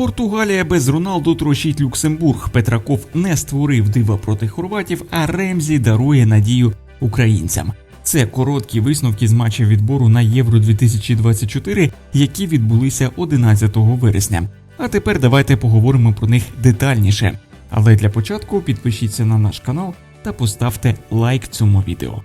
Португалія без Роналду трощить Люксембург. Петраков не створив дива проти хорватів, а Ремзі дарує надію українцям. Це короткі висновки з матчів відбору на Євро 2024, які відбулися 11 вересня. А тепер давайте поговоримо про них детальніше. Але для початку підпишіться на наш канал та поставте лайк цьому відео.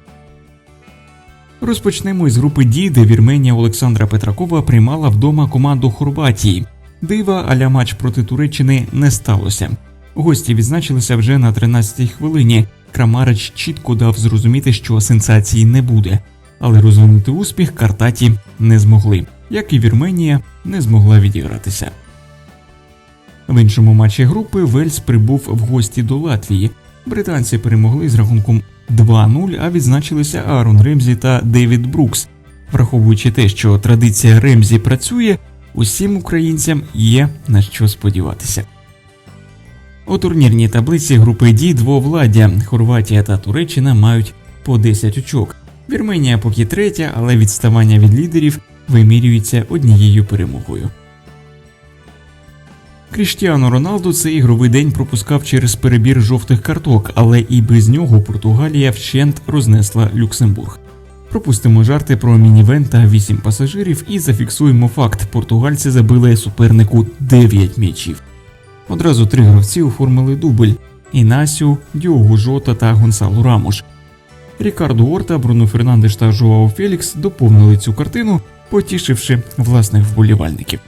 Розпочнемо із групи Ді, де Вірменія Олександра Петракова приймала вдома команду Хорватії. Дива аля матч проти Туреччини не сталося. Гості відзначилися вже на 13-й хвилині. Крамарич чітко дав зрозуміти, що сенсації не буде, але розвинути успіх Картаті не змогли, як і Вірменія не змогла відігратися. В іншому матчі групи Вельс прибув в гості до Латвії. Британці перемогли з рахунком 2-0, а відзначилися Аарон Ремзі та Девід Брукс. Враховуючи те, що традиція Ремзі працює, усім українцям є на що сподіватися. У турнірній таблиці групи Ді двовладдя Хорватія та Туреччина мають по 10 очок. Вірменія поки третя, але відставання від лідерів вимірюється однією перемогою. Кріштіану Роналду цей ігровий день пропускав через перебір жовтих карток, але і без нього Португалія вщент рознесла Люксембург. Пропустимо жарти про мінівен та 8 пасажирів і зафіксуємо факт: португальці забили супернику 9 м'ячів. Одразу три гравці оформили дубль: Інасіо, Діогу Жота та Гонсалу Рамош. Рікардо Орта, Бруно Фернандеш та Жоао Фелікс доповнили цю картину, потішивши власних вболівальників.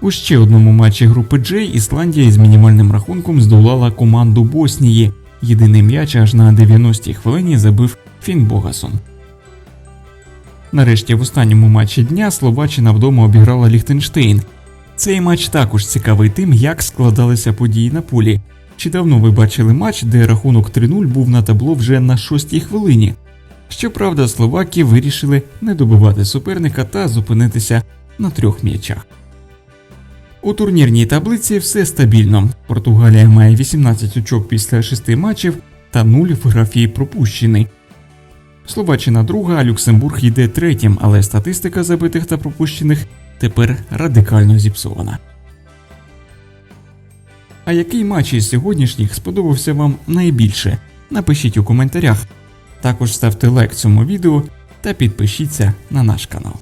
У ще одному матчі групи Джей Ісландія із мінімальним рахунком здолала команду Боснії. Єдиний м'яч аж на 90-й хвилині забив Фін Богасон. Нарешті в останньому матчі дня Словаччина вдома обіграла Ліхтенштейн. Цей матч також цікавий тим, як складалися події на полі. Чи давно ви бачили матч, де рахунок 3-0 був на табло вже на шостій хвилині? Щоправда, словаки вирішили не добивати суперника та зупинитися на трьох м'ячах. У турнірній таблиці все стабільно. Португалія має 18 очок після 6 матчів та 0 в графі пропущений. Словаччина друга, а Люксембург йде третім, але статистика забитих та пропущених тепер радикально зіпсована. А який матч із сьогоднішніх сподобався вам найбільше? Напишіть у коментарях. Також ставте лайк цьому відео та підпишіться на наш канал.